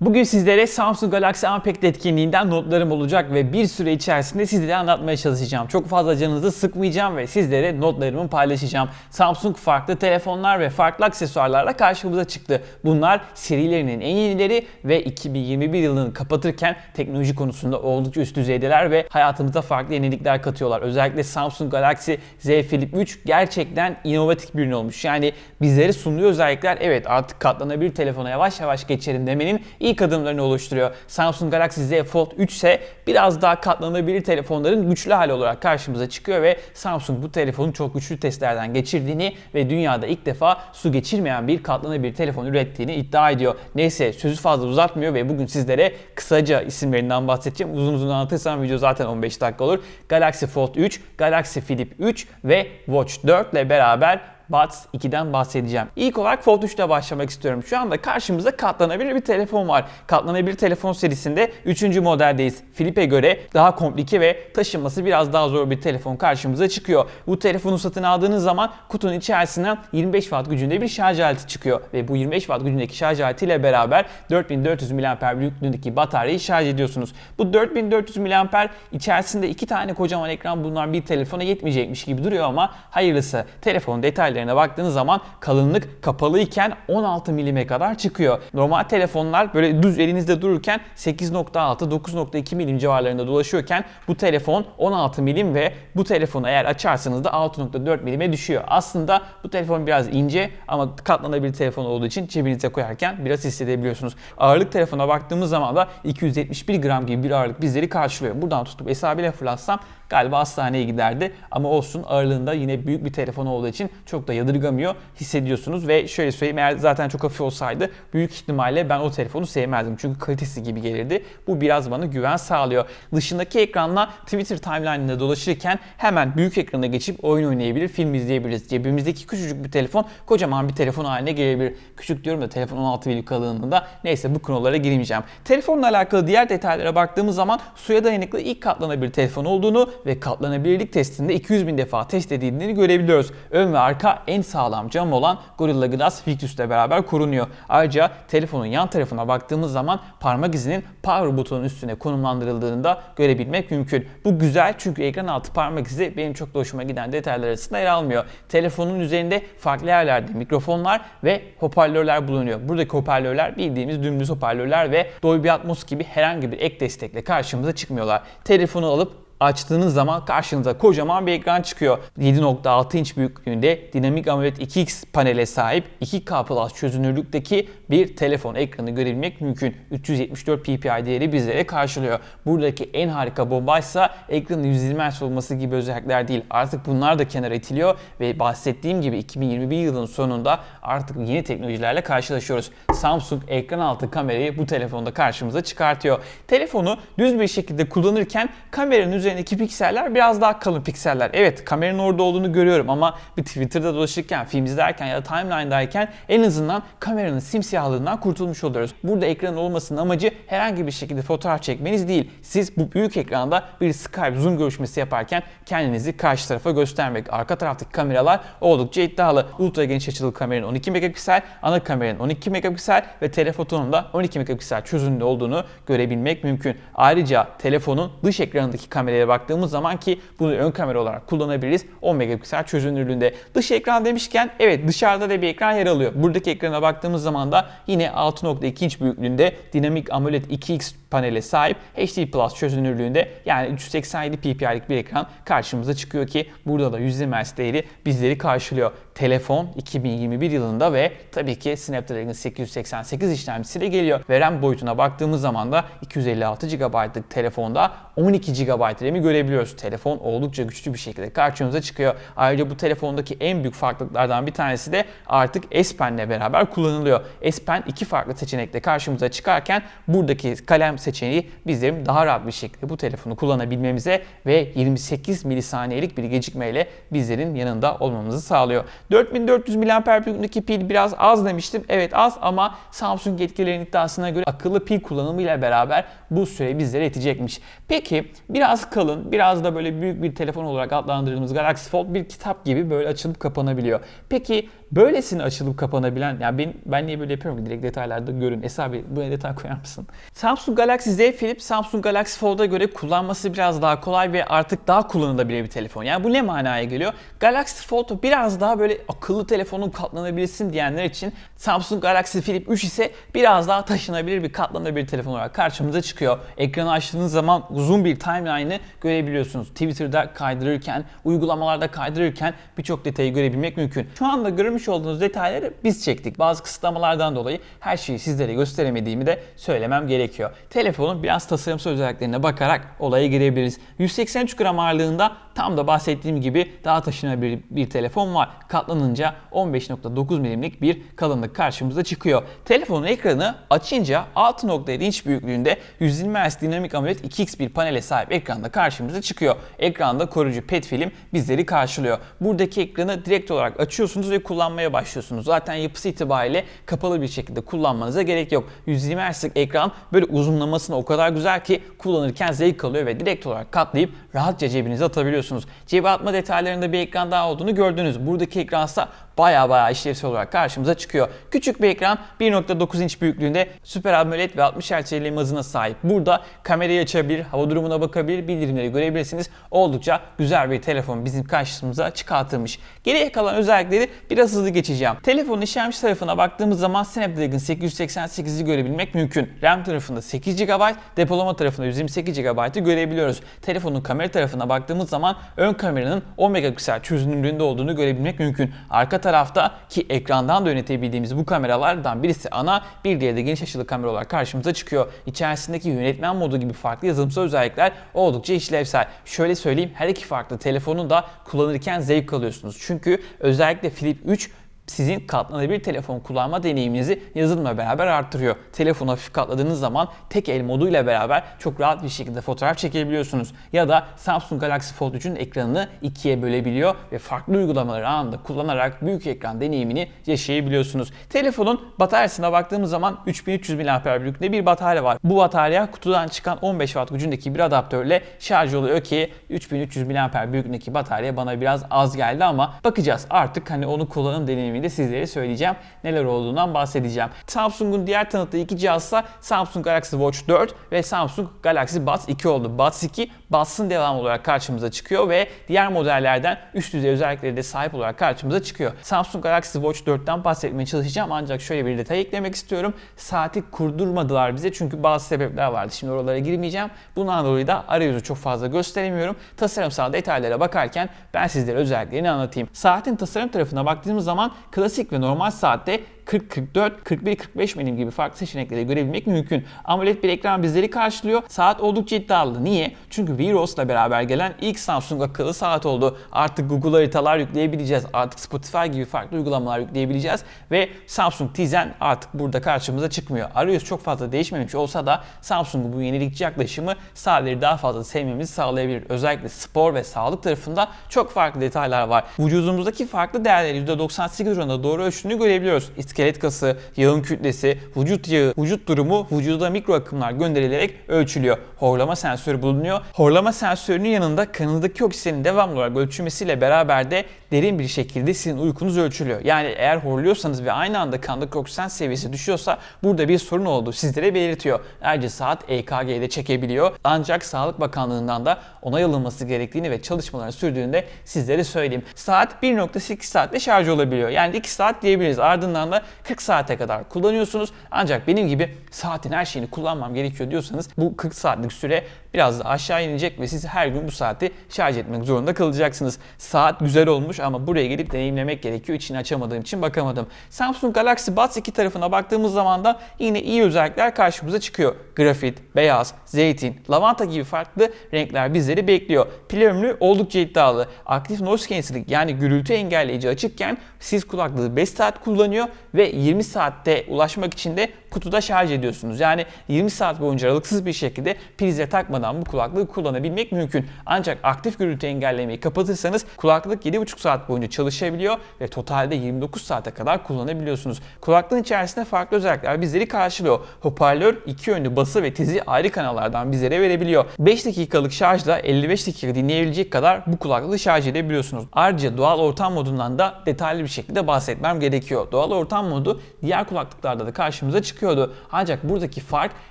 Bugün sizlere Samsung Galaxy Unpacked etkinliğinden notlarım olacak ve bir süre içerisinde sizlere anlatmaya çalışacağım. Çok fazla canınızı sıkmayacağım ve sizlere notlarımı paylaşacağım. Samsung farklı telefonlar ve farklı aksesuarlarla karşımıza çıktı. Bunlar serilerinin en yenileri ve 2021 yılını kapatırken teknoloji konusunda oldukça üst düzeydeler ve hayatımıza farklı yenilikler katıyorlar. Özellikle Samsung Galaxy Z Flip 3 gerçekten inovatif bir ürün olmuş. Yani bizlere sunduğu özellikler evet artık katlanabilir telefona yavaş yavaş geçelim demenin ilk adımlarını oluşturuyor. Samsung Galaxy Z Fold 3 ise biraz daha katlanabilir telefonların güçlü hali olarak karşımıza çıkıyor ve Samsung bu telefonu çok güçlü testlerden geçirdiğini ve dünyada ilk defa su geçirmeyen bir katlanabilir telefon ürettiğini iddia ediyor. Neyse sözü fazla uzatmıyor ve bugün sizlere kısaca isimlerinden bahsedeceğim. Uzun uzun anlatırsam video zaten 15 dakika olur. Galaxy Fold 3, Galaxy Flip 3 ve Watch 4 ile beraber Buds 2'den bahsedeceğim. İlk olarak Fold 3 ile başlamak istiyorum. Şu anda karşımızda katlanabilir bir telefon var. Katlanabilir telefon serisinde 3. modeldeyiz. Flip'e göre daha komplike ve taşınması biraz daha zor bir telefon karşımıza çıkıyor. Bu telefonu satın aldığınız zaman kutunun içerisinden 25 watt gücünde bir şarj aleti çıkıyor. Ve bu 25 watt gücündeki şarj aletiyle beraber 4400 mAh büyüklüğündeki bataryayı şarj ediyorsunuz. Bu 4400 mAh içerisinde iki tane kocaman ekran bulunan bir telefona yetmeyecekmiş gibi duruyor ama hayırlısı. Telefonun detaylarına baktığınız zaman kalınlık kapalıyken 16 milime kadar çıkıyor. Normal telefonlar böyle düz elinizde dururken 8.6 9.2 milim civarlarında dolaşıyorken bu telefon 16 milim ve bu telefonu eğer açarsanız da 6.4 milime düşüyor. Aslında bu telefon biraz ince ama katlanabilir telefon olduğu için cebinize koyarken biraz hissedebiliyorsunuz. Ağırlık telefona baktığımız zaman da 271 gram gibi bir ağırlık bizleri karşılıyor. Buradan tutup hesabıyla fırlatsam galiba hastaneye giderdi. Ama olsun ağırlığında yine büyük bir telefon olduğu için çok da yadırgamıyor hissediyorsunuz. Ve şöyle söyleyeyim eğer zaten çok hafif olsaydı büyük ihtimalle ben o telefonu sevmezdim. Çünkü kalitesi gibi gelirdi. Bu biraz bana güven sağlıyor. Dışındaki ekranla Twitter timeline'ında dolaşırken hemen büyük ekrana geçip oyun oynayabilir, film izleyebiliriz. Cebimizdeki küçücük bir telefon kocaman bir telefon haline gelebilir. Küçük diyorum da telefon 16 milim kalınlığında. Neyse bu konulara girmeyeceğim. Telefonla alakalı diğer detaylara baktığımız zaman suya dayanıklı ilk katlanabilir telefon olduğunu ve katlanabilirlik testinde 200 bin defa test edildiğini görebiliyoruz. Ön ve arka en sağlam cam olan Gorilla Glass Victus ile beraber korunuyor. Ayrıca telefonun yan tarafına baktığımız zaman parmak izinin power butonun üstüne konumlandırıldığını da görebilmek mümkün. Bu güzel çünkü ekran altı parmak izi benim çok da hoşuma giden detaylar arasında yer almıyor. Telefonun üzerinde farklı yerlerde mikrofonlar ve hoparlörler bulunuyor. Buradaki hoparlörler bildiğimiz dümdüz hoparlörler ve Dolby Atmos gibi herhangi bir ek destekle karşımıza çıkmıyorlar. Telefonu alıp açtığınız zaman karşınıza kocaman bir ekran çıkıyor. 7.6 inç büyüklüğünde dinamik AMOLED 2X panele sahip 2K Plus çözünürlükteki bir telefon ekranı görebilmek mümkün. 374 ppi değeri bizlere karşılıyor. Buradaki en harika bombaysa ekranın 120 Hz olması gibi özellikler değil. Artık bunlar da kenara itiliyor ve bahsettiğim gibi 2021 yılının sonunda artık yeni teknolojilerle karşılaşıyoruz. Samsung ekran altı kamerayı bu telefonda karşımıza çıkartıyor. Telefonu düz bir şekilde kullanırken kameranın üzerindeki pikseller biraz daha kalın pikseller. Evet kameranın orada olduğunu görüyorum ama bir Twitter'da dolaşırken, film izlerken ya da timeline'dayken en azından kameranın simsiyahlığından kurtulmuş oluyoruz. Burada ekranın olmasının amacı herhangi bir şekilde fotoğraf çekmeniz değil. Siz bu büyük ekranda bir Skype Zoom görüşmesi yaparken kendinizi karşı tarafa göstermek. Arka taraftaki kameralar oldukça iddialı. Ultra geniş açılı kameranın 12 megapiksel, ana kameranın 12 megapiksel ve telefotonun da 12 megapiksel çözünürlüğü olduğunu görebilmek mümkün. Ayrıca telefonun dış ekranındaki kameraya baktığımız zaman ki bunu ön kamera olarak kullanabiliriz. 10 megapiksel çözünürlüğünde. Dış ekran demişken evet dışarıda da bir ekran yer alıyor. Buradaki ekrana baktığımız zaman da yine 6.2 inç büyüklüğünde dinamik AMOLED 2X panele sahip HD Plus çözünürlüğünde yani 387 ppi'lik bir ekran karşımıza çıkıyor ki burada da 120 Hz değeri bizleri karşılıyor. Telefon 2021 yılında ve tabii ki Snapdragon 888 işlemcisiyle geliyor. Ve RAM boyutuna baktığımız zaman da 256 GB'lık telefonda 12 GB RAM'i görebiliyoruz. Telefon oldukça güçlü bir şekilde karşımıza çıkıyor. Ayrıca bu telefondaki en büyük farklılıklardan bir tanesi de artık S Pen'le beraber kullanılıyor. S Pen iki farklı seçenekle karşımıza çıkarken buradaki kalem seçeneği bizim daha rahat bir şekilde bu telefonu kullanabilmemize ve 28 milisaniyelik bir gecikmeyle bizlerin yanında olmamızı sağlıyor. 4400 mAh büyüklüğündeki pil biraz az demiştim. Evet az ama Samsung yetkililerin iddiasına göre akıllı pil kullanımıyla beraber bu süre bizlere yetecekmiş. Peki biraz kalın, biraz da böyle büyük bir telefon olarak adlandırdığımız Galaxy Fold bir kitap gibi böyle açılıp kapanabiliyor. Peki böylesine açılıp kapanabilen, yani ben, ben niye böyle yapıyorum ki direkt detaylarda görün. Esra abi buraya detay koyar mısın? Samsung Galaxy Z Flip, Samsung Galaxy Fold'a göre kullanması biraz daha kolay ve artık daha kullanılabilir bir telefon. Yani bu ne manaya geliyor? Galaxy Fold biraz daha böyle akıllı telefonun katlanabilirsin diyenler için Samsung Galaxy Flip 3 ise biraz daha taşınabilir bir katlanabilir telefon olarak karşımıza çıkıyor. Ekranı açtığınız zaman uzun bir timeline'ı görebiliyorsunuz. Twitter'da kaydırırken, uygulamalarda kaydırırken birçok detayı görebilmek mümkün. Şu anda görmüş olduğunuz detayları biz çektik. Bazı kısıtlamalardan dolayı her şeyi sizlere gösteremediğimi de söylemem gerekiyor. Telefonun biraz tasarımsal özelliklerine bakarak olaya girebiliriz. 183 gram ağırlığında tam da bahsettiğim gibi daha taşınabilir bir telefon var. Katlanınca 15.9 milimlik bir kalınlık karşımıza çıkıyor. Telefonun ekranı açınca 6.7 inç büyüklüğünde 120 Hz dinamik AMOLED 2x bir panele sahip ekranda karşımıza çıkıyor. Ekranda koruyucu pet film bizleri karşılıyor. Buradaki ekranı direkt olarak açıyorsunuz ve kullanmaya başlıyorsunuz. Zaten yapısı itibariyle kapalı bir şekilde kullanmanıza gerek yok. 120 Hz'lik ekran böyle uzunlamasına o kadar güzel ki kullanırken zevk alıyor ve direkt olarak katlayıp rahatça cebinize atabiliyorsunuz. Cebe atma detaylarında bir ekran daha olduğunu gördünüz. Buradaki ekransa baya baya işlevsel olarak karşımıza çıkıyor. Küçük bir ekran 1.9 inç büyüklüğünde Super AMOLED ve 60 Hz ilerleme hızına sahip. Burada kamerayı açabilir, hava durumuna bakabilir, bildirimleri görebilirsiniz. Oldukça güzel bir telefon bizim karşımıza çıkartılmış. Geriye kalan özellikleri biraz hızlı geçeceğim. Telefonun işlemci tarafına baktığımız zaman Snapdragon 888'i görebilmek mümkün. RAM tarafında 8 GB, depolama tarafında 128 GB'ı görebiliyoruz. Telefonun kamera tarafına baktığımız zaman ön kameranın 10 megapiksel çözünürlüğünde olduğunu görebilmek mümkün. Arka tarafta ki ekrandan da yönetebildiğimiz bu kameralardan birisi ana, bir diğeri de geniş açılı kamera olarak karşımıza çıkıyor. İçerisindeki yönetmen modu gibi farklı yazılımsal özellikler oldukça işlevsel. Şöyle söyleyeyim her iki farklı telefonu da kullanırken zevk alıyorsunuz. Çünkü özellikle Flip 3 sizin katlanabilir telefon kullanma deneyiminizi yazılımla beraber arttırıyor. Telefonu hafif katladığınız zaman tek el moduyla beraber çok rahat bir şekilde fotoğraf çekebiliyorsunuz. Ya da Samsung Galaxy Fold 3'ün ekranını ikiye bölebiliyor ve farklı uygulamaları anında kullanarak büyük ekran deneyimini yaşayabiliyorsunuz. Telefonun bataryasına baktığımız zaman 3300 mAh büyüklüğünde bir batarya var. Bu batarya kutudan çıkan 15 Watt gücündeki bir adaptörle şarj oluyor ki 3300 mAh büyüklüğündeki batarya bana biraz az geldi ama bakacağız artık hani onu kullanım deneyimi de sizlere söyleyeceğim. Neler olduğundan bahsedeceğim. Samsung'un diğer tanıttığı iki cihazsa Samsung Galaxy Watch 4 ve Samsung Galaxy Buds 2 oldu. Buds 2 Buds'ın devamı olarak karşımıza çıkıyor ve diğer modellerden üst düzey özellikleri de sahip olarak karşımıza çıkıyor. Samsung Galaxy Watch 4'ten bahsetmeye çalışacağım ancak şöyle bir detay eklemek istiyorum. Saati kurdurmadılar bize çünkü bazı sebepler vardı. Şimdi oralara girmeyeceğim. Bundan dolayı da arayüzü çok fazla gösteremiyorum. Tasarımsal detaylara bakarken ben sizlere özelliklerini anlatayım. Saatin tasarım tarafına baktığımız zaman klasik ve normal saatte 40, 44, 41, 45 milim gibi farklı seçenekleri görebilmek mümkün. AMOLED bir ekran bizleri karşılıyor. Saat oldukça iddialı. Niye? Çünkü Veros ile beraber gelen ilk Samsung akıllı saat oldu. Artık Google haritalar yükleyebileceğiz. Artık Spotify gibi farklı uygulamalar yükleyebileceğiz. Ve Samsung Tizen artık burada karşımıza çıkmıyor. Arayüz çok fazla değişmemiş olsa da Samsung'un bu yenilikçi yaklaşımı saatleri daha fazla sevmemizi sağlayabilir. Özellikle spor ve sağlık tarafında çok farklı detaylar var. Vücudumuzdaki farklı değerleri %98 oranında doğru ölçtüğünü görebiliyoruz iskelet kası, yağın kütlesi, vücut yağı, vücut durumu vücuda mikro akımlar gönderilerek ölçülüyor. Horlama sensörü bulunuyor. Horlama sensörünün yanında kanınızdaki oksijenin devamlı olarak ölçülmesiyle beraber de derin bir şekilde sizin uykunuz ölçülüyor. Yani eğer horluyorsanız ve aynı anda kandaki oksijen seviyesi düşüyorsa burada bir sorun olduğu sizlere belirtiyor. Ayrıca saat EKG'de çekebiliyor. Ancak Sağlık Bakanlığı'ndan da onay alınması gerektiğini ve çalışmaların sürdüğünü de sizlere söyleyeyim. Saat 1.8 saatte şarj olabiliyor. Yani 2 saat diyebiliriz. Ardından da 40 saate kadar kullanıyorsunuz. Ancak benim gibi saatin her şeyini kullanmam gerekiyor diyorsanız bu 40 saatlik süre biraz da aşağı inecek ve siz her gün bu saati şarj etmek zorunda kalacaksınız. Saat güzel olmuş ama buraya gelip deneyimlemek gerekiyor. İçini açamadığım için bakamadım. Samsung Galaxy Buds 2 tarafına baktığımız zaman da yine iyi özellikler karşımıza çıkıyor. Grafit, beyaz, zeytin, lavanta gibi farklı renkler bizleri bekliyor. Pil ömrü oldukça iddialı. Aktif noise cancelling yani gürültü engelleyici açıkken siz kulaklığı 5 saat kullanıyor ve 20 saatte ulaşmak için de kutuda şarj ediyorsunuz. Yani 20 saat boyunca aralıksız bir şekilde prize takmadan bu kulaklığı kullanabilmek mümkün. Ancak aktif gürültü engellemeyi kapatırsanız kulaklık 7,5 saat boyunca çalışabiliyor ve totalde 29 saate kadar kullanabiliyorsunuz. Kulaklığın içerisinde farklı özellikler bizleri karşılıyor. Hoparlör iki yönlü bası ve tizi ayrı kanallardan bizlere verebiliyor. 5 dakikalık şarjla 55 dakika dinleyebilecek kadar bu kulaklığı şarj edebiliyorsunuz. Ayrıca doğal ortam modundan da detaylı bir şekilde bahsetmem gerekiyor. Doğal ortam modu diğer kulaklıklarda da karşımıza çıkıyordu. Ancak buradaki fark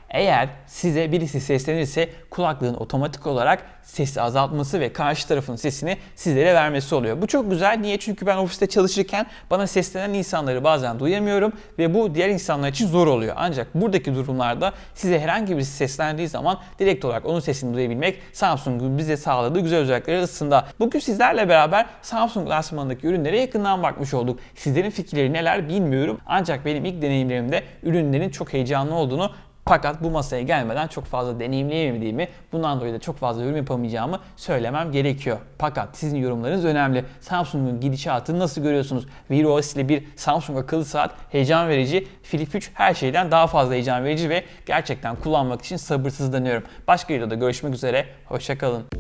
eğer size birisi seslenirse kulaklığın otomatik olarak sesi azaltması ve karşı tarafın sesini sizlere vermesi oluyor. Bu çok güzel. Niye? Çünkü ben ofiste çalışırken bana seslenen insanları bazen duyamıyorum ve bu diğer insanlar için zor oluyor. Ancak buradaki durumlarda size herhangi birisi seslendiği zaman direkt olarak onun sesini duyabilmek Samsung'un bize sağladığı güzel özellikleri arasında. Bugün sizlerle beraber Samsung lansmanındaki ürünlere yakından bakmış olduk. Sizlerin fikirleri neler bilmiyorum. Ancak benim ilk deneyimlerimde ürünlerin çok heyecanlı olduğunu fakat bu masaya gelmeden çok fazla deneyimleyemediğimi, bundan dolayı da çok fazla yorum yapamayacağımı söylemem gerekiyor. Fakat sizin yorumlarınız önemli. Samsung'un gidişatını nasıl görüyorsunuz? Wear OS ile bir Samsung akıllı saat heyecan verici, Flip 3 her şeyden daha fazla heyecan verici ve gerçekten kullanmak için sabırsızlanıyorum. Başka videoda görüşmek üzere, hoşçakalın.